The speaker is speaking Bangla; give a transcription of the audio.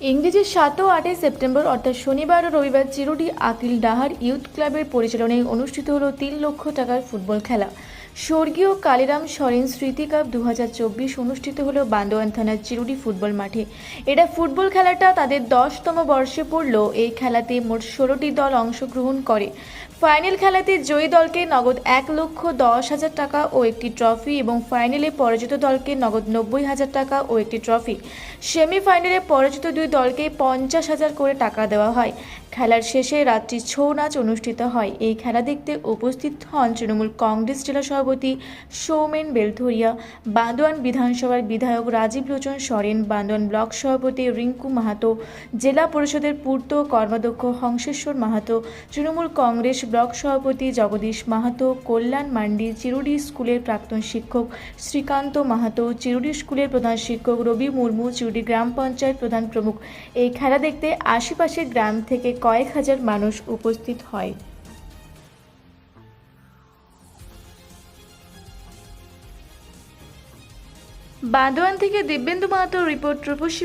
ইংরেজির সাত ও আটই সেপ্টেম্বর, অর্থাৎ শনিবার ও রবিবার চিরুডি আকিল ডাহার ইউথ ক্লাবের পরিচালনায় অনুষ্ঠিত হলো তিন লক্ষ টাকার ফুটবল খেলা। স্বর্গীয় কালিরাম সরেন স্মৃতি কাপ দু হাজার চব্বিশ অনুষ্ঠিত হলো বান্দোয়ান থানার চিরুডি ফুটবল মাঠে। এটা ফুটবল খেলাটা তাদের দশতম বর্ষে পড়ল। এই খেলাতে মোট ষোলোটি দল অংশগ্রহণ করে। ফাইনাল খেলাতে জয়ী দলকে নগদ এক লক্ষ দশ হাজার টাকা ও একটি ট্রফি এবং ফাইনালে পরাজিত দলকে নগদ নব্বই হাজার টাকা ও একটি ট্রফি। সেমিফাইনালে পরাজিত দুই দলকে পঞ্চাশ হাজার করে টাকা দেওয়া হয়। খেলার শেষে রাত্রি ছৌ নাচ অনুষ্ঠিত হয়। এই খেলা দেখতে উপস্থিত হন তৃণমূল কংগ্রেস জেলা সভাপতি সৌমেন বেলথরিয়া, বান্দোয়ান বিধানসভার বিধায়ক রাজীব লোচন সরেন, বান্দোয়ান ব্লক সভাপতি রিঙ্কু মাহাতো, জেলা পরিষদের পূর্ত কর্মাধ্যক্ষ হংসেশ্বর মাহাতো, তৃণমূল কংগ্রেস ব্লক সভাপতি জগদীশ মাহাতো, কল্যাণ মান্ডি, চিরুডি স্কুলের প্রাক্তন শিক্ষক শ্রীকান্ত মাহাতো, চিরুডি স্কুলের প্রধান শিক্ষক রবি মুর্মু, চিরুডি গ্রাম পঞ্চায়েত প্রধান প্রমুখ। এই খেলা দেখতে আশেপাশের গ্রাম থেকে কয়েক হাজার মানুষ উপস্থিত হয়। বান্দোয়ান থেকে দিব্যেন্দু মাহাতো রিপোর্ট রূপসী